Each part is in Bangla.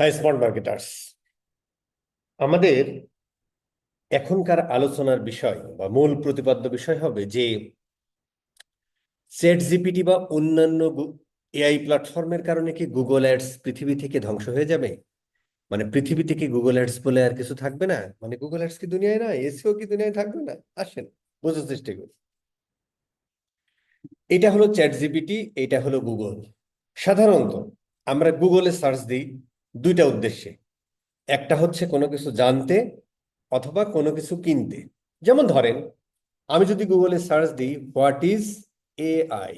হাই স্মার্ট মার্কেটার্স আমাদের এখনকার আলোচনার বিষয় বা মূল প্রতিপাদ্য বিষয় হবে যে চ্যাট জিপিটি বা অন্যান্য এআই প্ল্যাটফর্মের কারণে কি গুগল অ্যাডস পৃথিবী থেকে ধ্বংস হয়ে যাবে? মানে পৃথিবী থেকে গুগল অ্যাডস বলে আর কিছু থাকবে না? মানে গুগল অ্যাডস কি দুনিয়ায় না এসিও কি দুনিয়ায় থাকবে না? আসেন, বোঝার চেষ্টা করি। এটা হলো চ্যাট জিপিটি এটা হলো গুগল সাধারণত আমরা গুগলে সার্চ দিই দুইটা উদ্দেশ্যে। একটা হচ্ছে কোনো কিছু জানতে অথবা কোনো কিছু কিনতে। যেমন ধরেন, আমি যদি গুগলে সার্চ দিই, হোয়াট ইজ এআই?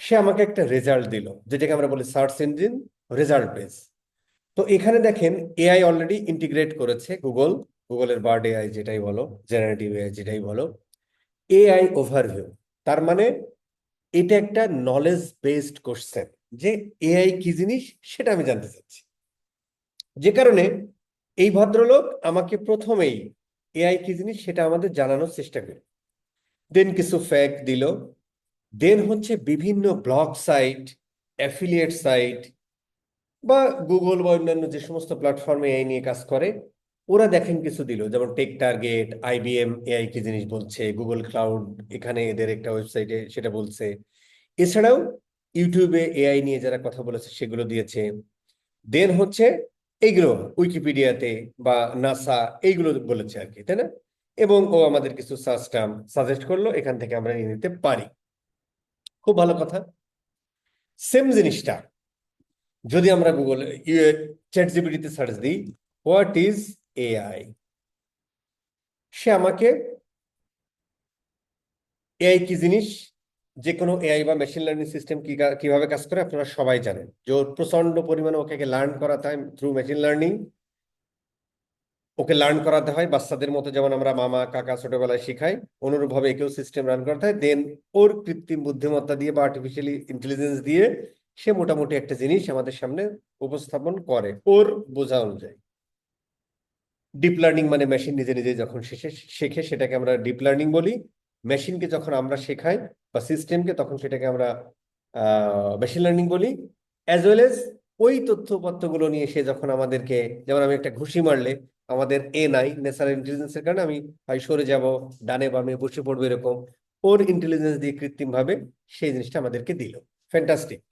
সে আমাকে একটা রেজাল্ট দিল, যেটাকে আমরা বলি সার্চ ইঞ্জিন রেজাল্ট পেজ তো এখানে দেখেন, এআই অলরেডি ইন্টিগ্রেট করেছে গুগল। গুগলের বার্ড এআই যেটাই বলো, জেনারেটিভ এআই যেটাই বলো। এআই ওভারভিউ, তার মানে এটা একটা নলেজ বেসড কোশ্চেন যে এআই কি জিনিস সেটা আমি জানতে চাচ্ছি। যে কারণে এই ভদ্রলোক আমাকে প্রথমেই এআই কি জিনিস সেটা আমাদের জানানোর চেষ্টা করে দেন কিছু ফ্যাক্ট দিল। দেন হচ্ছে বিভিন্ন ব্লগ সাইট অ্যাফিলিয়েট সাইট বা গুগল বা অন্যান্য যে সমস্ত প্ল্যাটফর্মে এআই নিয়ে কাজ করে, ওরা দেখেন কিছু দিল। যেমন টেক টার্গেট আইবিএম এআই কি জিনিস বলছে গুগল ক্লাউড এখানে এদের একটা ওয়েবসাইটে সেটা বলছে। এছাড়াও ইউটিউবে এআই নিয়ে যারা কথা বলেছে, সেগুলো দিয়েছে। দেন হচ্ছে এইগুলো উইকিপিডিয়াতে বা নাসা এইগুলো বলেছে আর কি, তাই না? এবং ও আমাদের কিছু সাজটাম সাজেস্ট করল, এখান থেকে আমরা নিয়ে নিতে পারি। খুব ভালো কথা। সেম জিনিসটা, যদি আমরা গুগল চ্যাট জিপিটিতে সার্চ দিই হোয়াট ইজ এআই সে আমাকে এআই কি জিনিস? যে কোনো এআই বা মেশিন লার্নিং সিস্টেম কি কীভাবে কাজ করে আপনারা সবাই জানেন। যে ওর প্রচণ্ড পরিমাণে ওকে লার্ন করাতে হয় through machine learning okay learn করাতে হয়, বাচ্চাদের মতো যেমন আমরা মামা, কাকা ছোটবেলায় শিখাই, অনুরূপভাবে একেও সিস্টেম রান করাতে হয়। দেন ওর কৃত্রিম বুদ্ধিমত্তা দিয়ে বা আর্টিফিশিয়ালি ইন্টেলিজেন্স দিয়ে সে মোটামুটি একটা জিনিস আমাদের সামনে উপস্থাপন করে, ওর বোঝা অনুযায়ী। ডিপ লার্নিং মানে মেশিন নিজে নিজে যখন শেখে শেখে সেটাকে আমরা ডিপ লার্নিং বলি। মেশিনকে যখন আমরা শেখাই বা সিস্টেমকে, তখন সেটাকে আমরা মেশিন লার্নিং বলি অ্যাজ ওয়েল এজ ওই তথ্যপত্রগুলো নিয়ে সে যখন আমাদেরকে, যেমন আমি একটা ঘুষি মারলে, আমাদের এ নাই ন্যাচারাল ইন্টেলিজেন্সের কারণে আমি হয় সরে যাব, ডানে বামে বসে পড়ব এরকম, ওর ইন্টেলিজেন্স দিয়ে কৃত্রিমভাবে সেই জিনিসটা আমাদেরকে দিল। ফ্যান্টাস্টিক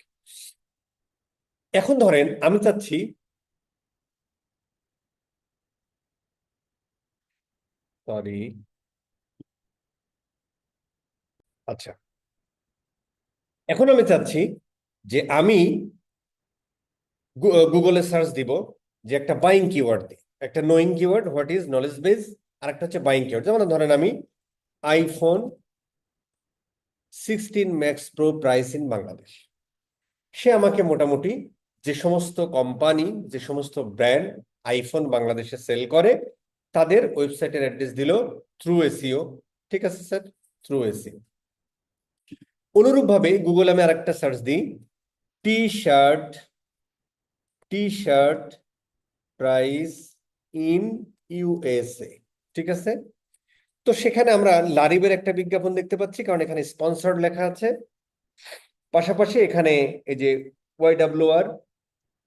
এখন ধরেন আমি চাচ্ছি সরি আচ্ছা। এখন আমি চাচ্ছি যে আমি গুগলে সার্চ দিব যে একটা বাইং কিওয়ার্ড দিই একটা knowing keyword what is knowledge base আর একটা হচ্ছে বাইং কিওয়ার্ড যেমন ধরেন আমি iPhone sixteen max pro price in Bangladesh সে আমাকে মোটামুটি যে সমস্ত কোম্পানি যে সমস্ত ব্র্যান্ড আইফোন বাংলাদেশে সেল করে, তাদের ওয়েবসাইটের অ্যাড্রেস দিল থ্রু এসিও ঠিক আছে স্যার থ্রু এসিও অনুরূপভাবে গুগল আমি আরেকটা সার্চ দিই। T shirt T shirt price in USA ঠিক আছে? তো সেখানে আমরা লারিবের একটা বিজ্ঞাপন দেখতে পাচ্ছি, কারণ এখানে স্পন্সর্ড লেখা আছে। পাশাপাশি এখানে এই যে ওয়াই ডাব্লিউ আর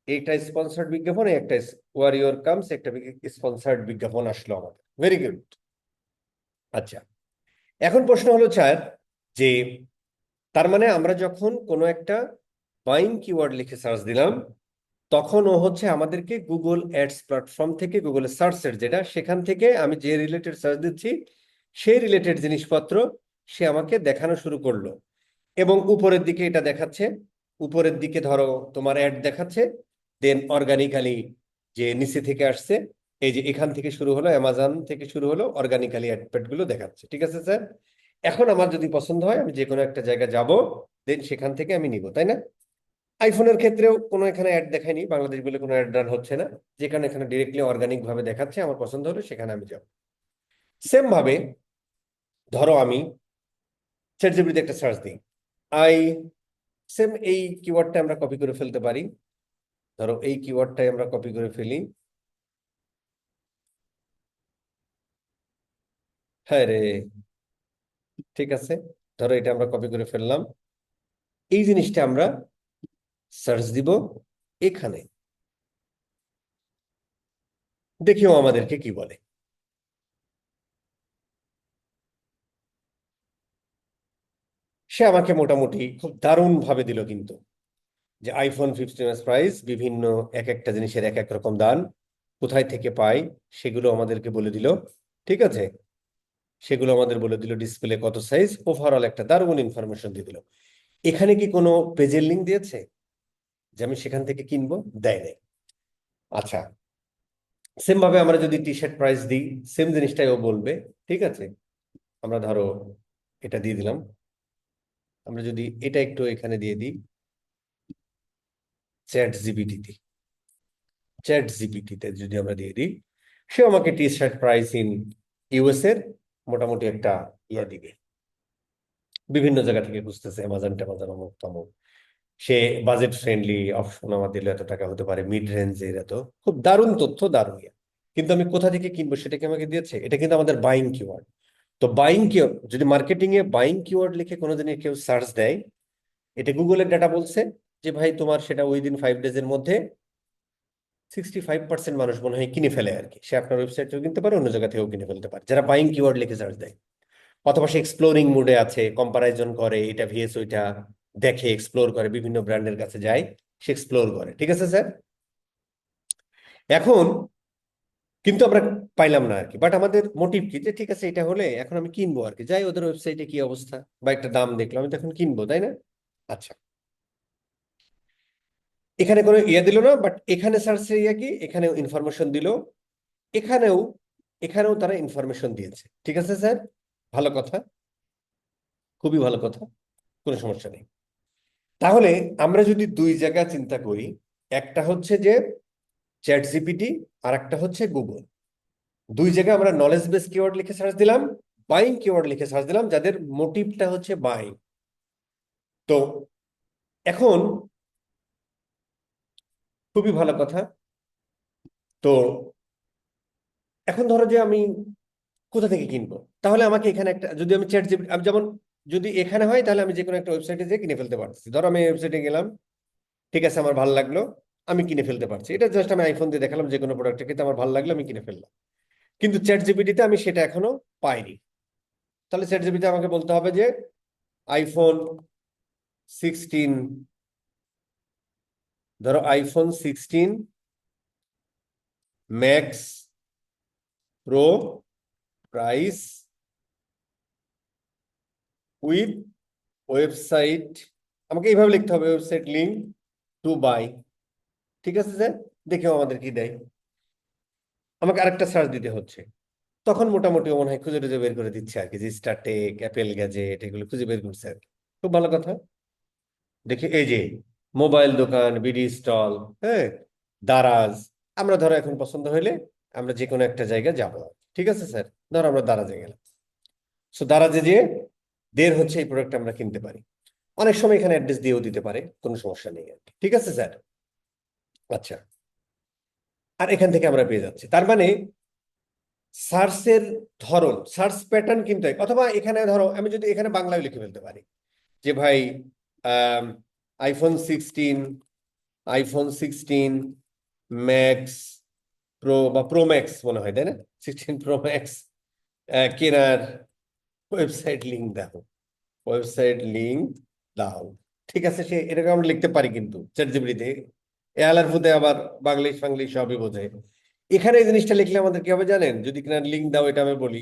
এইটা স্পন্সার্ড বিজ্ঞাপন একটা ওয়ারিয়র কামস একটা স্পন্সার্ড বিজ্ঞাপন আসলো আমাদের। ভেরি গুড আচ্ছা এখন প্রশ্ন হলো স্যার যে তার মানে আমরা যখন কোনো একটা বাইং কিওয়ার্ড লিখে সার্চ দিলাম, তখন ও হচ্ছে আমাদেরকে গুগল অ্যাডস প্ল্যাটফর্ম থেকে গুগলের সার্চের যেটা, সেখান থেকে আমি যে রিলেটেড সার্চ দিচ্ছি, সেই রিলেটেড জিনিসপত্র সে আমাকে দেখানো শুরু করল। এবং উপরের দিকে এটা দেখাচ্ছে, উপরের দিকে ধরো তোমার অ্যাড দেখাচ্ছে দেন অর্গানিক্যালি যে নিচে থেকে আসছে, এই যে এখান থেকে শুরু হলো অ্যামাজন থেকে শুরু হলো অর্গানিক্যালি অ্যাডগুলো দেখাচ্ছে। ঠিক আছে স্যার এখন আমার যদি পছন্দ হয়, আমি যে কোনো একটা জায়গা যাব দেন সেখান থেকে আমি নিব, তাই না? আইফোনের ক্ষেত্রেও কোনো এখানে অ্যাড দেখায়নি, বাংলাদেশ বলে কোনো অ্যাড রান হচ্ছে না। যেখানে এখানে ডিরেক্টলি অর্গানিক ভাবে দেখাচ্ছে, আমার পছন্দ হলো সেখানে আমি যাব। সেম ভাবে, ধরো আমি চ্যাট জিপিটিতে একটা সার্চ দিই। আই সেম এই কিওয়ার্ডটা আমরা কপি করে ফেলতে পারি। ধরো এই কিওয়ার্ডটাই আমরা কপি করে ফেলি। হ্যাঁ রে! ঠিক আছে? ধরো এটা আমরা কপি করে ফেললাম। এই জিনিসটা আমরা সার্চ দিব এখানে। দেখিও আমাদেরকে কি বলে। সে আমাকে মোটামুটি খুব দারুণ ভাবে দিল কিন্তু। যে আইফোন ফিফটিন প্রাইস বিভিন্ন এক একটা জিনিসের এক এক রকম দান কোথায় থেকে পাই সেগুলো আমাদেরকে বলে দিল। ঠিক আছে? সেগুলো আমাদের বলে দিল ডিসপ্লে কত সাইজ ওভারঅল একটা দারুণ ইনফরমেশন দিয়ে দিল। এখানে কি কোনো পেজের লিঙ্ক দিয়েছে? যে আমি সেখান থেকে কিনবো? দেয় নাই। আচ্ছা সেম ভাবে আমরা যদি টি শার্ট প্রাইস দিই সেম জিনিসটাই ও বলবে, ঠিক আছে? আমরা ধরো এটা দিয়ে দিলাম। আমরা যদি এটা একটু এখানে দিয়ে দিই চ্যাট জিপিটিতে চ্যাট জিপিটিতে যদি আমরা দিয়ে দিই, সে আমাকে T shirt price in US এর মোটামুটি একটা ইয়া দিবে। বিভিন্ন জায়গা থেকে খুঁজতেছে অ্যামাজন ট্যামাজন অমুক তমুক। সে বাজেট ফ্রেন্ডলি অপশন আমার দিলে এত টাকা হতে পারে মিড রেঞ্জের এত। খুব দারুণ তথ্য, দারুণ ইয়া। কিন্তু আমি কোথা থেকে কিনবো সেটা কি আমাকে দিয়েছে? এটা কিন্তু আমাদের বাইং কিওয়ার্ড তো বাইং কিওয়ার্ড যদি মার্কেটিং এ বাইং কিওয়ার্ড লিখে কোনোদিন কেউ সার্চ দেয়, এটা গুগলের ডাটা বলছে যে, ভাই, তোমার সেটা ওই দিন ফাইভ ডেজ এর মধ্যে সিক্সটি ফাইভ পার্সেন্ট মানুষ মনে হয় কিনে ফেলে আর কি সে আপনার ওয়েবসাইট থেকেও কিনতে পারে, অন্য জায়গা থেকেও কিনে ফেলতে পারে। যারা বাইং কিওয়ার্ড লিখে সার্চ দেয়। অথবা সে এক্সপ্লোরিং মুডে আছে কম্পারাইজন করে, এটা ভিএস ওইটা দেখে এক্সপ্লোর করে, বিভিন্ন ব্র্যান্ডের কাছে যায়, সে এক্সপ্লোর করে। ঠিক আছে স্যার এখন কিন্তু আমরা পাইলাম না আর কি বাট আমাদের মোটিভ কি? যে ঠিক আছে, এটা হলে এখন আমি কিনবো আর কি যাই, ওদের ওয়েবসাইটে কি অবস্থা? বা একটা দাম দেখলাম, আমি তো এখন কিনবো, তাই না? আচ্ছা। এখানে কোনো ইয়ে দিল না বাট এখানে সার্চ ইয়া কি? এখানেও ইনফরমেশন দিল। এখানেও এখানেও তারা ইনফরমেশন দিয়েছে। ঠিক আছে, স্যার? ভালো কথা। খুবই ভালো কথা। কোনো সমস্যা নেই। তাহলে আমরা যদি দুই জায়গা চিন্তা করি, একটা হচ্ছে যে চ্যাট জিপিটি আর একটা হচ্ছে গুগল দুই জায়গায় আমরা নলেজ বেস কিওয়ার্ড লিখে সার্চ দিলাম বাইং কিওয়ার্ড লিখে সার্চ দিলাম, যাদের মোটিভটা হচ্ছে বাইং তো এখন খুবই ভালো কথা। তো এখন ধরো যে আমি কোথা থেকে কিনবো? তাহলে আমাকে এখানে একটা, যদি আমি চ্যাট জিপিটি আমি যেমন, যদি এখানে হয় তাহলে আমি যে কোনো একটা ওয়েবসাইটে যেয়ে কিনে ফেলতে পারছি ধরো আমি ওয়েবসাইটে গেলাম, ঠিক আছে, আমার ভালো লাগল, আমি কিনে ফেলতে পারছি। এটা জাস্ট আমি আইফোন দিয়ে দেখালাম যে কোনো প্রোডাক্টে কিন্তু আমার ভালো লাগল, আমি কিনে ফেললাম। কিন্তু চ্যাট জিপিটিতে আমি সেটা এখনও পাইনি। তাহলে চ্যাট জিপিটি আমাকে বলতে হবে যে আইফোন সিক্সটিন ধরো iPhone sixteen max pro price with website আমাকে এইভাবে লিখতে হবে ওয়েবসাইট লিঙ্ক টু বাই ঠিক আছে স্যার? দেখেও আমাদের কি দেয়। আমাকে আরেকটা সার্চ দিতে হচ্ছে। তখন মোটামুটি মনে হয় খুঁজে টুজে বের করে দিচ্ছে আর কি, যে স্টারটেক অ্যাপেল গ্যাজেট এগুলো খুঁজে বের করছে আর কি। খুব ভালো কথা। দেখি, এই যে মোবাইল দোকান, বিডি স্টল হ্যাঁ দারাজ। আমরা ধরো এখন পছন্দ হইলে আমরা যে কোনো একটা জায়গায় যাব। ঠিক আছে, স্যার? ধরো আমরা দারাজে গেলাম। সো দারাজে যেয়ে দের হচ্ছে এই প্রোডাক্ট আমরা কিনতে পারি। অনেক সময় এখানে অ্যাড্রেস দিয়েও দিতে পারে, কোনো সমস্যা নেই আর ঠিক আছে, স্যার? আচ্ছা। আর এখান থেকে আমরা পেয়ে যাচ্ছি। তার মানে সার্চের ধরন, সার্চ প্যাটার্ন কিন্তু অথবা এখানে ধরো, আমি যদি এখানে বাংলায় লিখে ফেলতে পারি যে ভাই iPhone sixteen iPhone sixteen max pro বা প্রো ম্যাক্স মনে হয়, তাই না? সিক্সটিন প্রো ম্যাক্স কেনার ওয়েবসাইট লিঙ্ক দাও। ওয়েবসাইট লিঙ্ক দাও। ঠিক আছে, সে এরকম আমরা লিখতে পারি কিন্তু চ্যাট জিপিটিতে এ আলার ফুতে আবার বাংলিশ ফাংলিশ সবই বোঝে। এখানে এই জিনিসটা লিখলে আমাদের কি হবে জানেন? যদি কিনা লিঙ্ক দাও, এটা আমি বলি,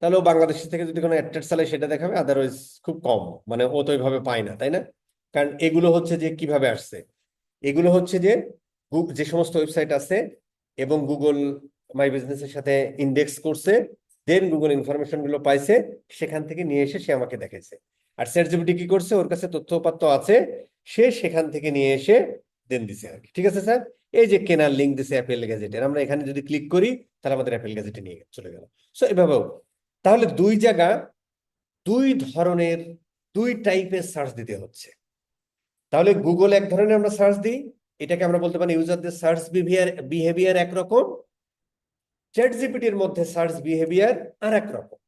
তাহলে বাংলাদেশ থেকে যদি কোনো অ্যাড্রেস চালায়, সেটা দেখাবে আদারওয়াইজ খুব কম। মানে ও তো ওইভাবে পায় না, তাই না? কারণ এগুলো হচ্ছে যে কীভাবে আসছে? এগুলো হচ্ছে যে যে সমস্ত ওয়েবসাইট আছে এবং গুগল মাই বিজনেসের সাথে ইন্ডেক্স করছে দেন গুগল ইনফরমেশনগুলো পাইছে, সেখান থেকে নিয়ে এসে সে আমাকে দেখেছে আর চ্যাটজিপিটি কি করছে? ওর কাছে তথ্যপাত্র আছে, সে সেখান থেকে নিয়ে এসে দেন দিছে আর কি। ঠিক আছে স্যার? এই যে কেনার লিঙ্ক দিছে অ্যাপেল গ্যাজেটের আমরা এখানে যদি ক্লিক করি, তাহলে আমাদের অ্যাপেল গ্যাজেটে নিয়ে চলে গেল। সো এভাবেও। তাহলে দুই জায়গা, দুই ধরনের, দুই টাইপের সার্চ দিতে হচ্ছে। তাহলে গুগল এক ধরনের আমরা সার্চ দিই। এটাকে আমরা বলতে পারি ইউজারদের সার্চ বিহেভিয়ার বিহেভিয়ার একরকম। চ্যাট জিপিটির মধ্যে সার্চ বিহেভিয়ার আর এক রকম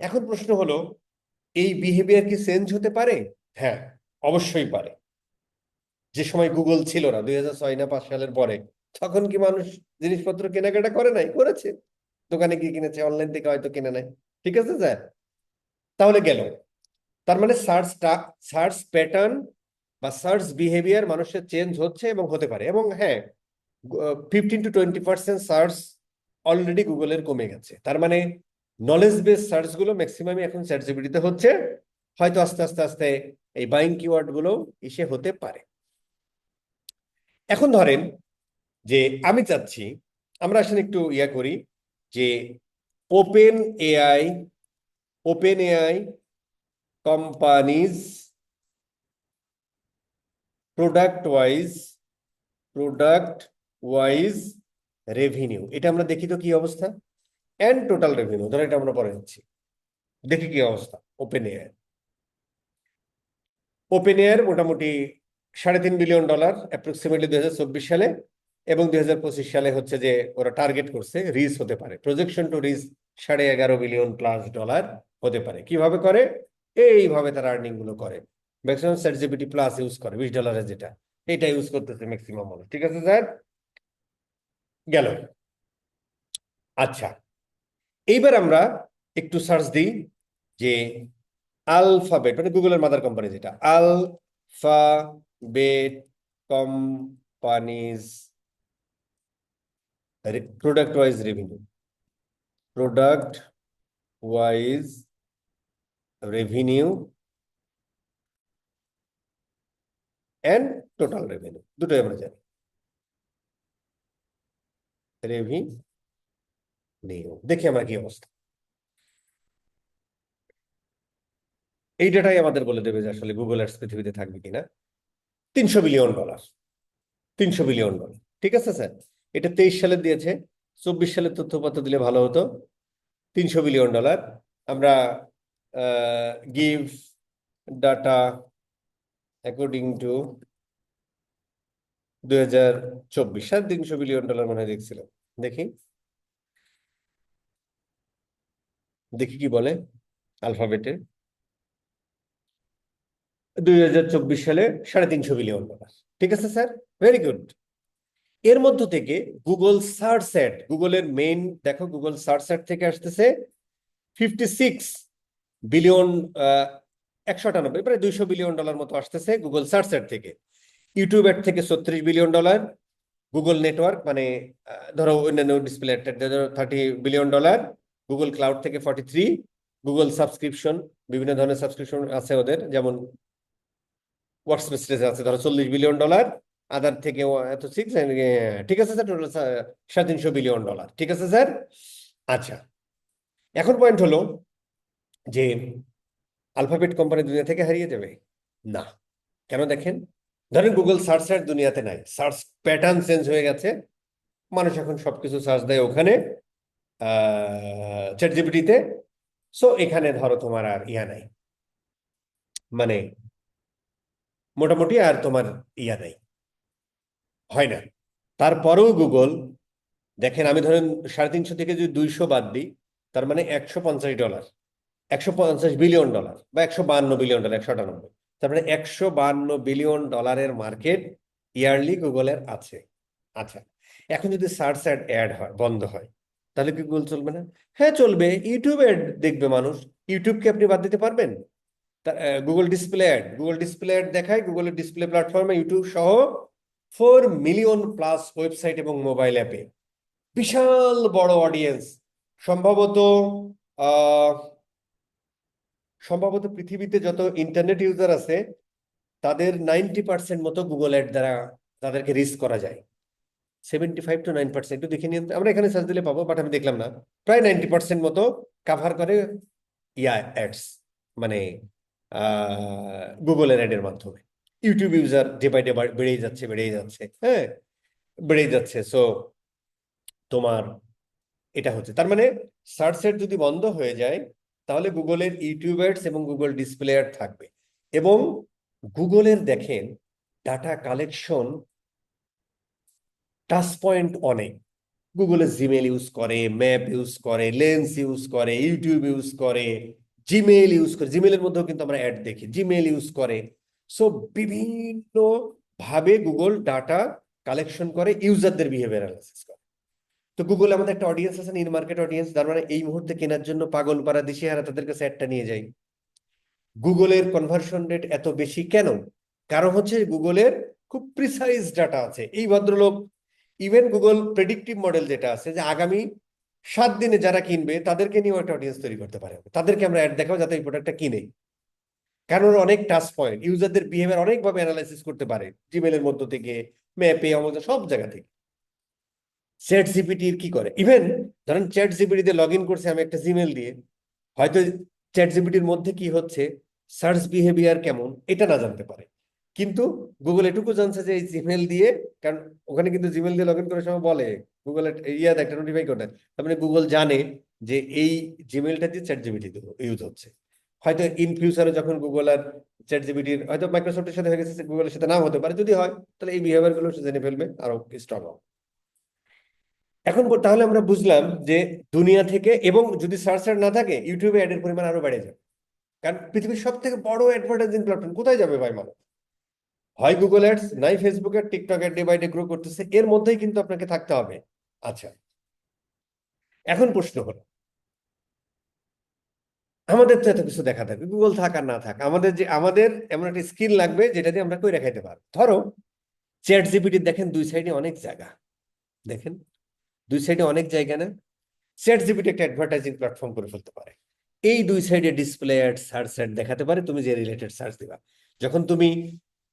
এখন প্রশ্ন হলো, এই বিহেভিয়ার কি চেঞ্জ হতে পারে? হ্যাঁ অবশ্যই পারে। যে সময় গুগল ছিল না, দুই হাজার ছয় না পাঁচ সালের পরে, তখন কি মানুষ জিনিসপত্র কেনাকাটা করে নাই? করেছে। দোকানে গিয়ে কিনেছে অনলাইন থেকে হয়তো কিনে নেয় ঠিক আছে, স্যার? তাহলে গেল। তার মানে সার্চ সার্চ প্যাটার্ন বা সার্চ বিহেভিয়ার মানুষের চেঞ্জ হচ্ছে এবং হতে পারে। এবং হ্যাঁ fifteen to twenty percent search already গুগলের কমে গেছে। তার মানে নলেজ বেস সার্চগুলো ম্যাক্সিমামই এখন চ্যাট হচ্ছে। হয়তো আস্তে আস্তে আস্তে এই বাইং কিওয়ার্ডগুলো ইসে হতে পারে। এখন ধরেন যে আমি চাচ্ছি, আমরা আসলে একটু ইয়া করি যে OpenAI OpenAI companies product wise product wise revenue এটা আমরা দেখি তো কি অবস্থা? এন্ড টোটাল রেভিনিউ ধরো এটা আমরা পরে যাচ্ছি দেখি কি অবস্থা? ওপেন এয়ার ওপেন এয়ার মোটামুটি সাড়ে তিন বিলিয়ন ডলার অ্যাপ্রক্সিমেটলি দুই হাজার চব্বিশ সালে এবং দুই হাজার পঁচিশ সালে হচ্ছে যে ওরা টার্গেট করছে রিচ হতে পারে। প্রজেকশন টু রিচ সাড়ে এগারো বিলিয়ন প্লাস ডলার হতে পারে। কীভাবে করে? এইভাবে তারা আর্নিংগুলো করে। Maximum ChatGPT plus use করে, বিশ ডলারের যেটা। এটা ইউজ করতেছে ম্যাক্সিমাম মানুষ, ঠিক আছে স্যার গেল। আচ্ছা এইবার আমরা একটু সার্চ দিই যে আলফাবেট মানে গুগলের মাদার কোম্পানি যেটা। Alphabet companies product wise revenue product wise revenue and total revenue দুটোই আমরা জানি। রেভিনিউ দেখি আমরা কি অবস্থা। এই ডেটাই আমাদের বলে দেবে যে আসলে গুগল অ্যাডস পৃথিবীতে থাকবে কিনা। তিনশো বিলিয়ন ডলার। তিনশো বিলিয়ন ডলার। ঠিক আছে স্যার? এটা তেইশ সালে দিয়েছে। চব্বিশ সালের তথ্যপত্র দিলে ভালো হতো। তিনশো বিলিয়ন ডলার। আমরা গিভ ডাটা অ্যাকর্ডিং টু দুই হাজার চব্বিশ সাড়ে তিনশো বিলিয়ন ডলার মনে হয় দেখছিলাম দেখি। দেখি কি বলে আলফাবেটে দুই হাজার চব্বিশ সালে সাড়ে তিনশো বিলিয়ন ডলার ঠিক আছে, স্যার? ভেরি গুড এর মধ্য থেকে গুগল সার্চ অ্যাড গুগলের মেইন দেখো গুগল সার্চ অ্যাড থেকে আসতেছে ফিফটি সিক্স বিলিয়ন একশো আটানব্বই, প্রায় দুইশো বিলিয়ন ডলার মতো আসতেছে গুগল সার্চ অ্যাড থেকে। ইউটিউব অ্যাড থেকে ছত্রিশ বিলিয়ন ডলার, গুগল নেটওয়ার্ক মানে ধরো অন্যান্য display thirty billion dollar, Google cloud থেকে ফর্টি থ্রি গুগল সাবস্ক্রিপশন, বিভিন্ন ধরনের সাবস্ক্রিপশন আছে ওদের, যেমন আছে, ধরো চল্লিশ বিলিয়ন ডলার আদার থেকে এত সিক্স ঠিক আছে স্যার টোটাল সাড়ে তিনশো বিলিয়ন ডলার, ঠিক আছে স্যার আচ্ছা এখন পয়েন্ট হলো যে আলফাবেট কোম্পানি দুনিয়া থেকে হারিয়ে যাবে? না। কেন দেখেন? ধরেন গুগল সার্চ এর দুনিয়াতে নাই। সার্চ প্যাটার্ন চেঞ্জ হয়ে গেছে। মানুষ এখন সবকিছু সার্চ দেয় ওখানে চ্যাট জিপিটিতে সো এখানে ধরো তোমার আর ইয়া নাই। মানে মোটামুটি আর তোমার ইয়া নাই। হয় না। তারপরেও গুগল দেখেন আমি ধরেন সাড়ে তিনশো থেকে যদি দুইশো বাদ দিই, তার মানে একশো পঞ্চাশ ডলার। একশো পঞ্চাশ বিলিয়ন ডলার বা একশো বান্ন বিলিয়ন ডলার, একশো আটানব্বই। তার মানে একশো বান্ন বিলিয়ন ডলারের মার্কেট ইয়ারলি গুগলের আছে। আচ্ছা এখন যদি সার্চ অ্যাড অ্যাড হয়, বন্ধ হয়, তাহলে কি গুগল চলবে না? হ্যাঁ চলবে। ইউটিউব অ্যাড দেখবে মানুষ। ইউটিউবকে আপনি বাদ দিতে পারবেন? Google display ad. Google display ad দেখায়, গুগলের ডিসপ্লে প্ল্যাটফর্মে ইউটিউব সহ ফোর মিলিয়ন প্লাস ওয়েবসাইট এবং মোবাইল অ্যাপে। বিশাল বড় অডিয়েন্স। সম্ভবত সম্ভবত পৃথিবীতে যত ইন্টারনেট ইউজার আছে, তাদের নাইনটি পার্সেন্ট মতো গুগল অ্যাড দ্বারা তাদেরকে রিচ করা যায়। Seventy five to nine percent একটু দেখে নিন, আমরা এখানে সার্চ দিলে পাবো বাট আমি দেখলাম না। প্রায় নাইনটি পার্সেন্ট মতো কাভার করে ইয়া অ্যাডস মানে গুগলের অ্যাডের মাধ্যমে। YouTube user day by day বেড়েই যাচ্ছে বেড়েই যাচ্ছে হ্যাঁ বেড়েই যাচ্ছে। সো তোমার এটা হচ্ছে। তার মানে সার্চ সেট যদি বন্ধ হয়ে যায় তাহলে গুগলের ইউটিউব অ্যাডস এবং গুগল ডিসপ্লে অ্যাড থাকবে। এবং গুগলের দেখেন, ডাটা কালেকশন টাচ পয়েন্ট অনেক। গুগলে জিমেল ইউজ করে, ম্যাপ ইউজ করে, লেন্স ইউজ করে, ইউটিউব ইউজ করে জিমেল ইউজ করে। জিমেলের মধ্যেও কিন্তু আমরা অ্যাড দেখি জিমেল ইউজ করে। সো বিভিন্ন ভাবে গুগল ডাটা কালেকশন করে, ইউজারদের বিহেভিয়ার অ্যানালাইসিস করে। তো গুগল আমাদের একটা অডিয়েন্স আছে ইন মার্কেট অডিয়েন্স তার মানে এই মুহূর্তে কেনার জন্য পাগল পাড়া দিশেহারা তাদের কাছে একটা নিয়ে যাই গুগলের কনভার্সন রেট এত বেশি কেন? কারণ হচ্ছে গুগলের খুব প্রিসাইজ ডাটা আছে। এই ভদ্রলোক ইভেন গুগল প্রেডিক্টিভ মডেল যেটা আছে, যে আগামী সাত দিনে যারা কিনবে, তাদেরকে নিয়েও একটা অডিয়েন্স তৈরি করতে পারে। তাদেরকে আমরা অ্যাড দেখাবো যাতে এই প্রোডাক্টটা কিনে। কারণ অনেক টাচ পয়েন্ট ইউজারদের বিহেভিয়ার অনেকভাবে অ্যানালাইসিস করতে পারে। জিমেলের মধ্য থেকে ম্যাপে আমাদের সব জায়গা থেকে। চ্যাট জিপিটির কি করে? ইভেন ধরেন চ্যাট জিপিটিতে লগ ইন করছে আমি একটা জিমেল দিয়ে, হয়তো চ্যাট জিপিটির মধ্যে কি হচ্ছে? সার্চ বিহেভিয়ার কেমন? এটা না জানতে পারে। কিন্তু গুগল এটুকু জানছে যে এই জিমেল দিয়ে, কারণ ওখানে কিন্তু জিমেল দিয়ে লগ ইন করার সময় বলে গুগল ইয়া একটা নোটিফাই করে তার মানে গুগল জানে যে এই জিমেলটা দিয়ে চ্যাট জিপিটি ইউজ হচ্ছে। হয়তো ইন ফিউচারে যখন গুগল আর চ্যাট জিপিটির হয়তো মাইক্রোসফটের সাথে হয়ে গেছে গুগলের সাথে নাও হতে পারে। যদি হয়, তাহলে এই বিহেভিয়ারগুলো সে জেনে ফেলবে, আরও স্ট্রং হবে। এখন তাহলে আমরা বুঝলাম যে দুনিয়া থেকে এবং যদি সার্চ না থাকে ইউটিউবে অ্যাডের পরিমাণ আরও বেড়ে যাবে। কারণ পৃথিবীর সব থেকে বড় অ্যাডভার্টাইজিং প্ল্যাটফর্ম কোথায় যাবে ভাই মানুষ হয় গুগল অ্যাডস নাই Facebook ad TikTok ad day by day grow করতেছে, এর মধ্যেই কিন্তু আপনাকে থাকতে হবে। আচ্ছা। এখন প্রশ্ন হলো, আমাদের তো এত কিছু দেখা থাকবে গুগল থাক আর না থাক, আমাদের যে, আমাদের এমন একটা স্কিল লাগবে যেটা দিয়ে আমরা কই রেখাইতে পারব? ধরো চ্যাট জিপিটি দেখেন দুই সাইডে অনেক জায়গা। দেখেন দুই সাইডে অনেক জায়গা না চ্যাট জিপিটি একটা অ্যাডভার্টাইজিং প্ল্যাটফর্ম করে ফেলতে পারে। এই দুই সাইডে ডিসপ্লে অ্যাড সার্চ অ্যাড দেখাতে পারে, তুমি যে রিলেটেড সার্চ দিবা। যখন তুমি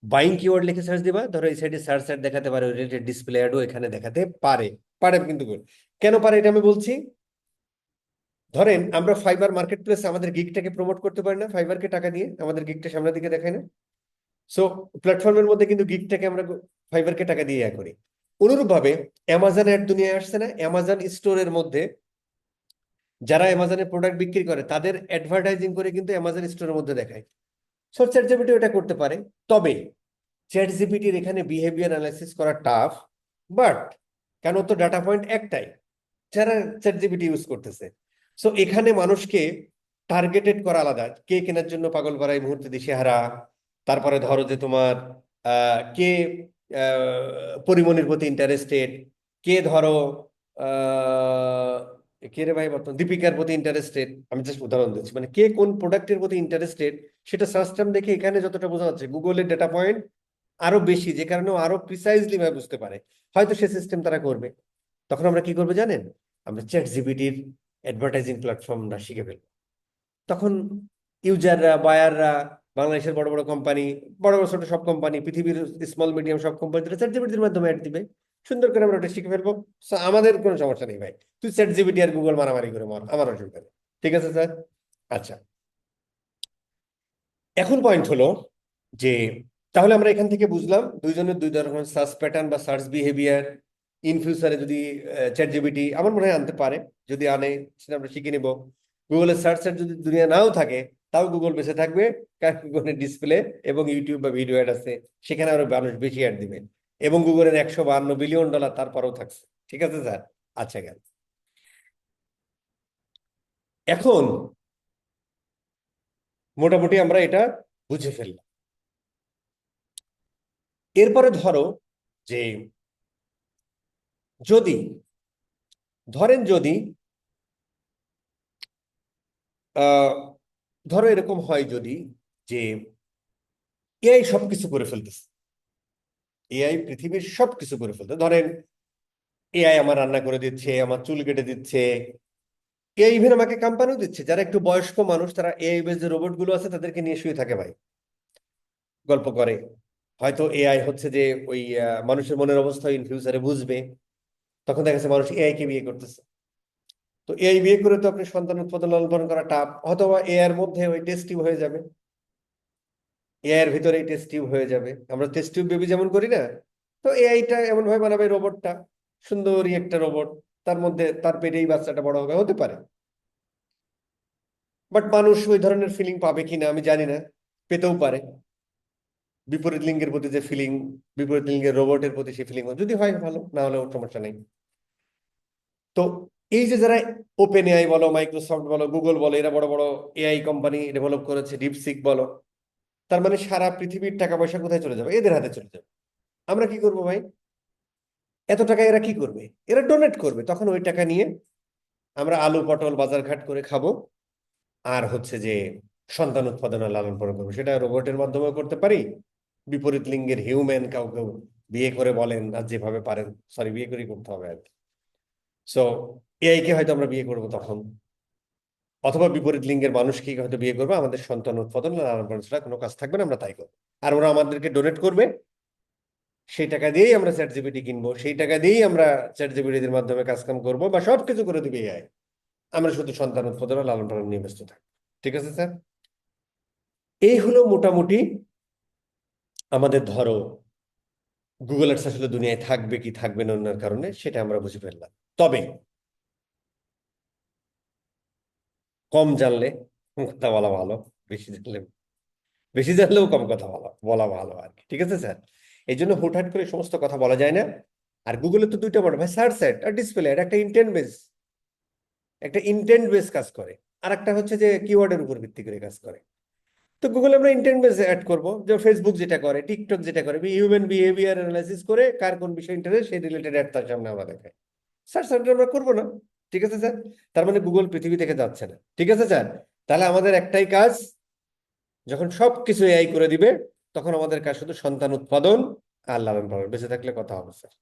বাইং কিওয়ার্ড লিখে সার্চ দিবা, ধরো এই সাইডে সার্চ অ্যাড দেখাতে পারে রিলেটেড ডিসপ্লে অ্যাডও এখানে দেখাতে পারে। পারে কিন্তু কেন পারে এটা আমি বলছি? ধরেন আমরা ফাইবার মার্কেট প্লেসে আমাদের গিগটাকে প্রমোট করতে পারি না ফাইবারকে টাকা দিয়ে আমাদের গিগটা সামনের দিকে দেখায় না। সো প্ল্যাটফর্মের মধ্যে কিন্তু গিগটাকে আমরা ফাইবারকে টাকা দিয়ে ইয়া করি। অনুরূপভাবে অ্যামাজন অ্যাড দুনিয়ায় আসছে না। অ্যামাজন স্টোরের মধ্যে যারা অ্যামাজনের প্রোডাক্ট বিক্রি করে, তাদের অ্যাডভার্টাইজিং করে কিন্তু অ্যামাজন স্টোরের মধ্যে দেখায়। সো চ্যাট জিপিটি এটা করতে পারে। তবে চ্যাট জিপিটির এখানে বিহেভিয়ার অ্যানালাইসিস করা টাফ বাট কেন তো ডাটা পয়েন্ট একটাই, যারা চ্যাট জিপিটি ইউজ করতেছে। সো এখানে মানুষকে টার্গেটেড করা আলাদা। কে কেনার জন্য পাগল করা এই মুহূর্তে দিশেহারা? তারপরে ধরো যে তোমার কে পরিমণির প্রতি ইন্টারেস্টেড কে ধরো কে রে ভাই বর্তমান, দীপিকার প্রতি ইন্টারেস্টেড আমি জাস্ট উদাহরণ দিচ্ছি মানে কে কোন প্রোডাক্টের প্রতি ইন্টারেস্টেড সেটা সার্চ টার্ম দেখে এখানে যতটা বোঝা যাচ্ছে গুগলের ডেটা পয়েন্ট আরও বেশি, যে কারণে আরও প্রিসাইজলি ভাবে বুঝতে পারে, হয়তো সে সিস্টেম তারা করবে। তখন আমরা কি করব জানেন? আমরা চ্যাট জিবিটির অ্যাডভার্টাইজিং প্ল্যাটফর্মটা শিখে ফেলব। তখন ইউজাররা বায়াররা বাংলাদেশের বড় বড় কোম্পানি বড় বড় ছোট সব কোম্পানি পৃথিবীর স্মল মিডিয়াম সব কোম্পানি চ্যাট জিপিটির মাধ্যমে অ্যাড দিবে। সুন্দর করে আমরা ওটা শিখে ফেলব। আমাদের কোনো সমস্যা নেই ভাই। তুই চ্যাট জিবিটি আর গুগল মারামারি করে মর, আমার অসুবিধা নেই। ঠিক আছে স্যার আচ্ছা। এখন পয়েন্ট হলো যে, তাহলে আমরা এখান থেকে বুঝলাম দুইজনের দুই ধরনের সার্চ প্যাটার্ন বা সার্চ বিহেভিয়ার ইন ফিউচারে যদি চ্যাট জিবিটি আমার মনে হয় আনতে পারে, যদি আনে, সেটা আমরা শিখে নিব। গুগলের সার্চ যদি দুনিয়া নাও থাকে তাও গুগল বেঁচে থাকবে, কারণ গুগলের ডিসপ্লে এবং ইউটিউব বা ভিডিও অ্যাড আছে, সেখানে আরও মানুষ বেশি অ্যাড দিবে। এবং গুগলের একশো বান্ন বিলিয়ন ডলার তারপরেও থাকছে। ঠিক আছে স্যার? আচ্ছা গেল। এখন মোটামুটি আমরা এটা বুঝে ফেললাম। এরপরে ধরো যে যদি, ধরেন যদি ধরো এরকম হয় যদি যে এআই সবকিছু করে ফেলতেছে। এআই পৃথিবীর সবকিছু করে ফেলতে ধরেন এআই আমার রান্না করে দিচ্ছে, আমার চুল কেটে দিচ্ছে এআই ইভেন আমাকে কোম্পানিও দিচ্ছে। যারা একটু বয়স্ক মানুষ, তারা এআই বেস যে রোবটগুলো আছে, তাদেরকে নিয়ে শুয়ে থাকে ভাই। গল্প করে। হয়তো এআই হচ্ছে যে ওই মানুষের মনের অবস্থা ইন ফিউচারে বুঝবে। তখন দেখা যাচ্ছে মানুষ এআই কে বিয়ে করতেছে। তো এআই বিয়ে করে তো আপনি সন্তান উৎপাদন লালন করা টাপ অথবা এআই এর মধ্যে ওই টেস্ট টিউব হয়ে যাবে। এআই এর ভিতরে টেস্ট টিউব হয়ে যাবে। আমরা টেস্ট টিউব বেবি যেমন করি না, তো এআইটা এমন ভাবে বানাবে রোবটটা সুন্দরী একটা রোবট তার মধ্যে তার পেটেই বাচ্চাটা বড় হবে, হতে পারে। বাট মানুষ ওই ধরনের ফিলিং পাবে কিনা আমি জানি না, পেতেও পারে। বিপরীত লিঙ্গের প্রতি যে ফিলিং বিপরীত লিঙ্গের রোবটের প্রতি সেই ফিলিং যদি হয় ভালো, না হলেও সমস্যা নেই। তো এই যে যারা ওপেন এআই বলো মাইক্রোসফট বলো গুগল বলো, এরা বড় বড় এআই কোম্পানি ডেভেলপ করেছে ডিপসিক বলো, তার মানে সারা পৃথিবীর টাকা পয়সা কোথায় চলে যাবে? এদের হাতে চলে যাবে। আমরা কি করব ভাই? এত টাকা এরা কি করবে? এরা ডোনেট করবে। তখন ওই টাকা নিয়ে আমরা আলু, পটল বাজারঘাট করে খাব। আর হচ্ছে যে সন্তান উৎপাদন লালন পালন করব। সেটা রোবটের মাধ্যমে করতে পারি। বিপরীত লিঙ্গের হিউম্যান কাউকে বিয়ে করে বলেন, আর যেভাবে পারেন সরি বিয়ে করে করতে হবে আর কি। সো এআই কে হয়তো আমরা বিয়ে করব তখন। অথবা বিপরীত লিঙ্গের মানুষকে হয়তো বিয়ে করব, আমাদের সন্তান উৎপাদন ছাড়া কোনো কাজ থাকবে না, আমরা তাই করব। আর ওরা আমাদেরকে ডোনেট করবে, সেই টাকা দিয়েই আমরা চ্যাট জিপিটি কিনবো, সেই টাকা দিয়েই আমরা চ্যাট জিপিটির মাধ্যমে কাজকাম করব বা সব কিছু করে দিবে এআই আমরা শুধু সন্তান উৎপাদন লালন পালন নিয়ে ব্যস্ত থাকব। ঠিক আছে, স্যার? এই হলো মোটামুটি আমাদের ধরো। গুগল আর্টস আসলে দুনিয়ায় থাকবে কি থাকবে না, অন্যের কারণে সেটা আমরা বুঝে ফেললাম। তবে কম জানলে কথা বলা ভালো, বেশি জানলে, বেশি জানলেও কম কথা বলা বলা ভালো আর কি, ঠিক আছে স্যার? এই জন্য হুটহাট করে সমস্ত কথা বলা যায় না। আর গুগলে তো দুইটা মডেল ভাই সার্চ অ্যাড আর ডিসপ্লে অ্যাড একটা ইন্টেন্ট বেস একটা ইন্টেন্ট বেস কাজ করে। আর একটা হচ্ছে যে কিওয়ার্ডের উপর ভিত্তি করে কাজ করে। তো গুগলে আমরা ইন্টেন্ট বেস অ্যাড করব, যে ফেসবুক যেটা করে টিকটক যেটা করে হিউম্যান বিহেভিয়ার অ্যানালাইসিস করে, কার কোন বিষয় ইন্টারেস্ট সেই রিলেটেড অ্যাড তার সামনে আমরা দেখাই। সার্চ স্যার আমরা করব না। ঠিক আছে স্যার তার মানে গুগল পৃথিবী থেকে যাচ্ছে না। ঠিক আছে স্যার তাহলে আমাদের একটাই কাজ, যখন সব কিছু এআই করে দিবে, তখন আমাদের কাজ শুধু সন্তান উৎপাদন আর লালন পালন। বেঁচে থাকলে কথা হবে স্যার